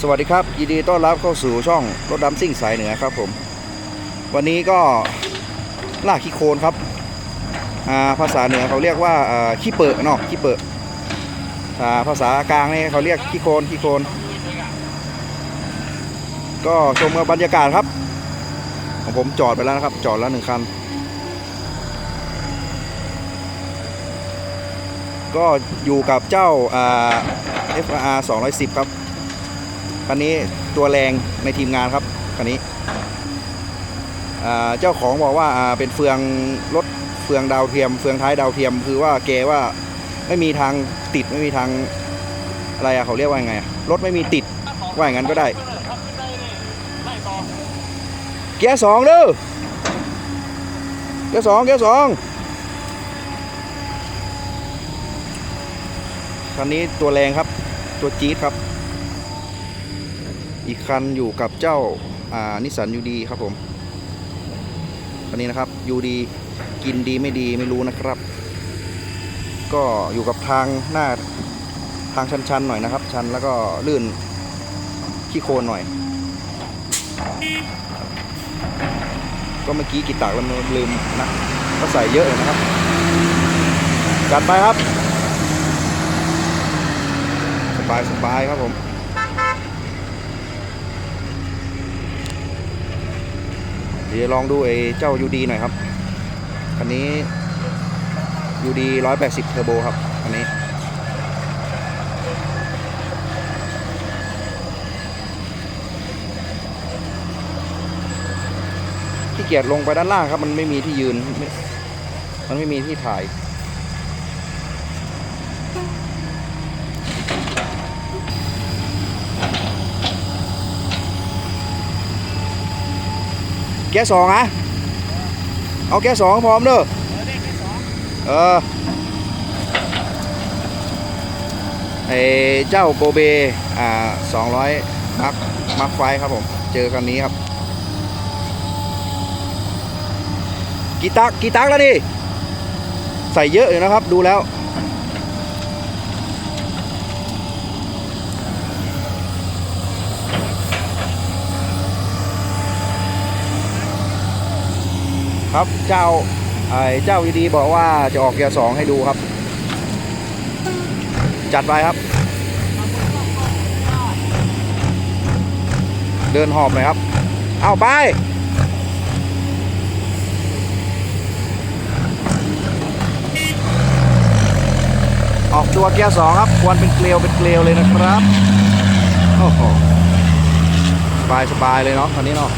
สวัสดีครับยินดีต้อนรับเข้าสู่ช่องรถดำซิ่งสายเหนือครับผม วันนี้ก็ลากขี้โคลนครับาภาษาเหนือเขาเรียกว่าขี้เปิดเนาะขี้เปิดาภาษากลางนี่เขาเรียกขี้โคลนขี้โคลนก็ชมบรรยากาศครับของผมจอดไปแล้วนะครับ จอดแล้วหนึ่งคัน ก็อยู่กับเจ้าอ่า FR 210 ครับ คันนี้ตัวแรงในทีมงานครับคันนี้เจ้าของบอกว่าเป็นเฟืองรถเฟืองดาวเทียม เฟืองท้ายดาวเทียม คือว่าแกว่าไม่มีทางติดไม่มีทางอะไรอะเขาเรียกว่ายังไงรถไม่มีติดว่าอย่างนั้นก็ได้ เกียร์สองเด้อเกียร์สองเกียร์สองคันนี้ตัวแรงครับ ตัวจี๊ดครับ อีกคันอยู่กับเจ้าอ่านิสสันยูดีครับผมคันนี้นะครับยูดีกินดีไม่ดีไม่รู้นะครับ ก็อยู่กับทางหน้าทางชันๆหน่อยนะครับ ชันแล้วก็ลื่นขี้โคลนหน่อย ก็เมื่อกี้กีตากแล้วมันลืมนะก็ใส่เยอะเลยนะครับจัดไปครับ สบายสบายครับผม เดี๋ยวลองดูไอ้เจ้า UD หน่อยครับ คันนี้ UD 180เทอร์โบครับคันนี้ ที่เกียจลงไปด้านล่างครับ มันไม่มีที่ยืนมมันไม่มีที่ถ่าย แกสองอะเอาแกสองพร้อมเด้อเออไอเจ้าโกเบอ่าสองร้อยมักมักไฟครับผม เจอกันนี้ครับกี่ตักกี่ตักแล้วดิใส่เยอะอยู่นะครับ ดูแล้ว ครับเจ้าไอ้เจ้าวีดีบอกว่าจะออกเกียร์สองให้ดูครับ จัดไปครับ เดินหอบหน่อยครับ เอาไปออกตัวเกียร์สองครับ ควนเป็นเกลียวเป็นเกลียวเลยนะครับ โอ้โหสบายสบายเลยเนาะคันนี้เนาะ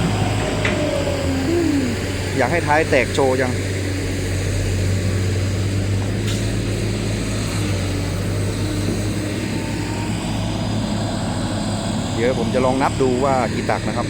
อยากให้ท้ายแตกโชว์ยังเดี๋ยวผมจะลองนับดูว่ากี่ตักนะครับ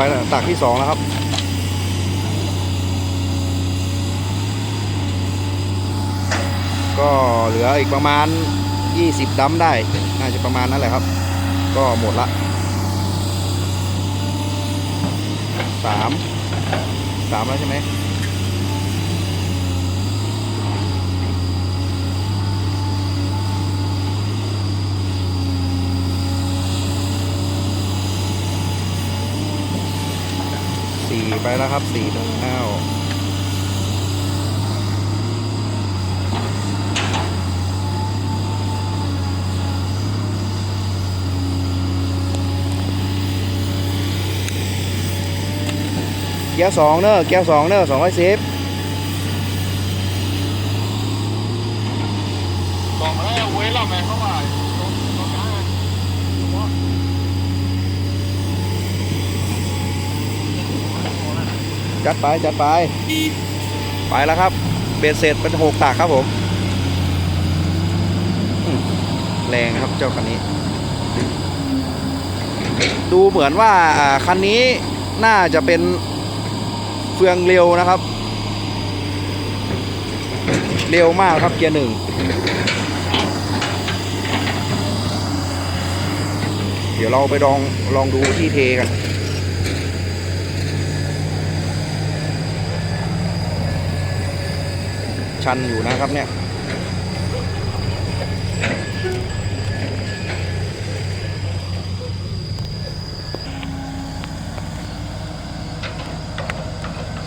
ไปแล้วตักที่สองแล้วครับก็เหลืออีกประมาณ 20ดัมได้ น่าจะประมาณนั้นแหละครับ ก็หมดละสามสามแล้วใช่ไหมสี่ ไปแล้วครับสี่แล้วเกียร์สองเนอะเกียร์สองเนอะสองร้อยสิบ บอกมาแล้วเว้ยเราแม่เข้ามาตรงตรงกลางอะ จัดไปจัดไป ไปแล้วครับ เบ็ดเสร็จเป็นหกตากครับผม แรงครับเจ้าคันนี้ ดูเหมือนว่าอ่าคันนี้น่าจะเป็นเฟืองเร็วนะครับ เร็วมากครับเกียร์หนึ่งเดี๋ยวเราไปลองลองดูที่เทกัน ชันอยู่นะครับเนี่ย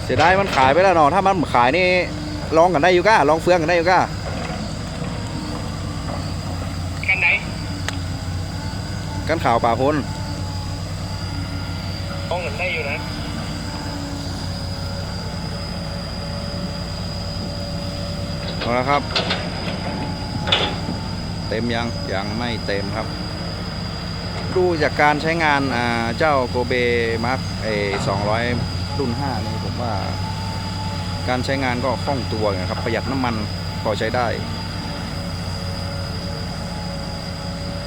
เสียดายมันขายไปแล้วเนาะถ้ามันขายนี่ลองกันได้อยู่ก้าลองเฟืองกันได้อยู่ก้ากันไหนกันข่าวป่าพล ต้องเงินได้อยู่นะ เอาละครับ เต็มยัง ยังไม่เต็มครับ ดูจากการใช้งานเจ้าโกเบมาร์กเอสองร้อยรุ่น5นี่ผมว่าการใช้งานก็คล่องตัวนะครับ ประหยัดน้ำมันพอใช้ได้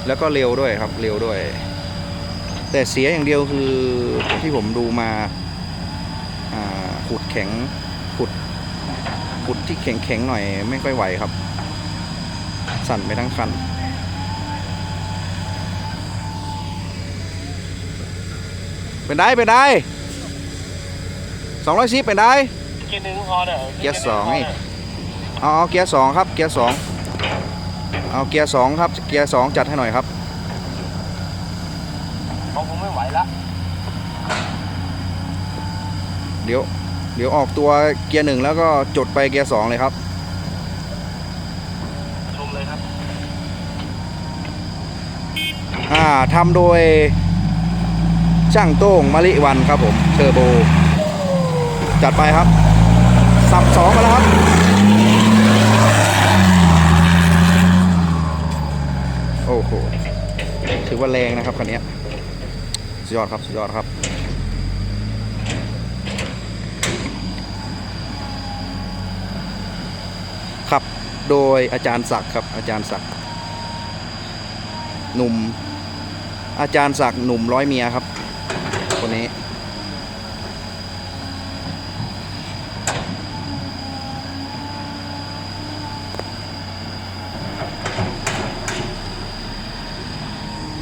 แล้วก็เร็วด้วยครับเร็วด้วย แต่เสียอย่างเดียวคือที่ผมดูมาขุดแข็งขุด ขุดที่แข็งแข็งๆหน่อยไม่ค่อยไหวครับ สั่นไปทั้งคันเป็นได้เป็นได้สองร้อยสิบเป็นได้เกียร์หนึ่งพอเด้อเกียร์สองนี่เอาเอาเกียร์สองครับเกียร์สองเอาเกียร์สองครับเกียร์สองจัดให้หน่อยครับเพราะผมไม่ไหวละเดี๋ยว เดี๋ยวออกตัวเกียร์หนึ่งแล้วก็จดไปเกียร์สองเลยครับชมเลยครับ อ่าทำโดยช่างโต้งมะลิวันครับผมเทอร์โบ จัดไปครับ สับสองมาแล้วครับโอ้โหถือว่าแรงนะครับคันนี้สุดยอดครับสุดยอดครับ ขับโดยอาจารย์ศักดิ์ครับอาจารย์ศักดิ์หนุ่ม อาจารย์ศักดิ์หนุ่มร้อยเมียครับ คนนี้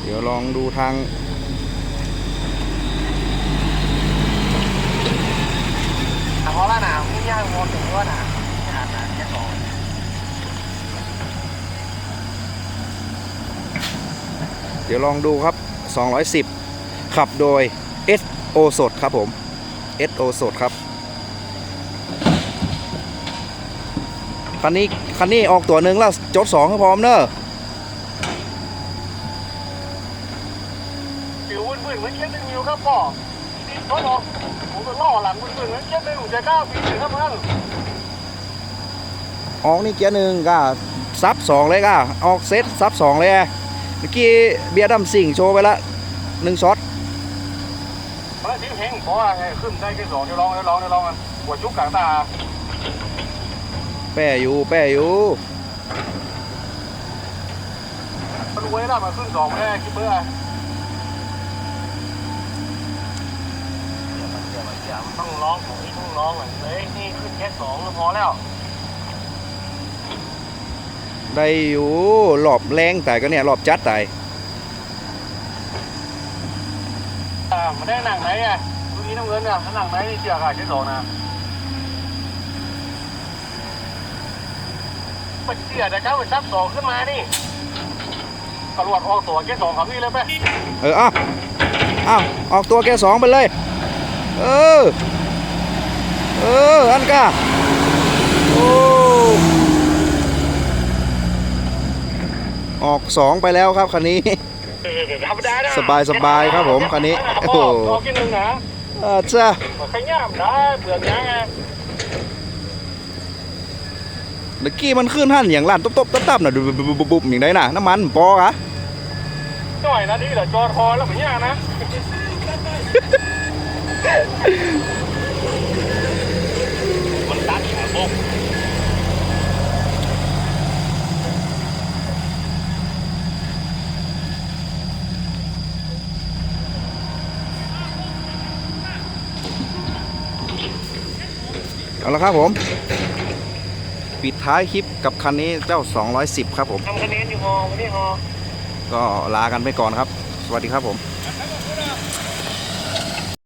เดี๋ยวลองดูทางอะพอละหนาวไม่ยากงอถึงว่าหนาหนาหนาเกียร์สอง เดี๋ยวลองดูครับ 210 ขับโดย SO สดครับผม SO สดครับคันนี้คันนี้ออกตัวหนึ่งแล้วจดสองให้พร้อมเนอะผิววุ่นๆเหมือนเกียร์หนึ่งอยู่ครับพ่อที่ทดลองผมก็ล่อหลังวุ่นๆเหมือนเกียร์หนึ่งจะก้าวปีถึงครับเพื่อนออกนี่เกียร์หนึ่งก็ซับสองเลยก็ออกเซตซับสองเลยอะเมื่อกี้เบียร์ดำสิ่งโชว์ไปละหนึ่งช็อตเพราะทิ้งเฮงเพราะว่าไงขึ้นได้เกียร์สองเดี๋ยวลองเดี๋ยวลองเดี๋ยวลองกันหัวจุกกลางตาแป้อยู่แป้อยู่มันรวยแล้วมาขึ้นสองไม่คิดเพื่อมันต้องร้องของนี่ต้องร้องอะเฮ้ยนี่ขึ้นแค่สองก็พอแล้ว ได้อยู่หลอบแรงแต่ก็เนี่ยหลอบจัดแต่อ่ามันได้หนังไหนอะดูนี้น้ำเงินอะถ้าหนังไหนนี่เสียค่ะแค่สองนะมันเสียแต่ก้าวไปซับสองขึ้นมานี่ตำรวจออกตัวแค่สองครับนี่เลยไปเอออะอ้าวออกตัวแกสองไปเลย เออ เอออันก้าโอ้ ออกสองไปแล้วครับคันนี้ ธรรมดานะสบายสบายครับผมคันนี้โอ้โหออกกินหนึ่งนะอาจ้าขย้ำได้เปลือกยังไงเมื่อกี้มันขึ้นหั่นอย่างลั่นตบๆตับๆน่ะบุบบุบบุบอย่างไรน่ะน้ำมันปอกะหน่อยนะนี่แหละจอทอแล้วผมยากนะมันตัดขาบก เอาละครับผม ปิดท้ายคลิปกับคันนี้เจ้า 210 ครับผมทำคะแนนอยู่ฮอไม่ได้ฮอก็ลากันไปก่อนครับ สวัสดีครับผมอัน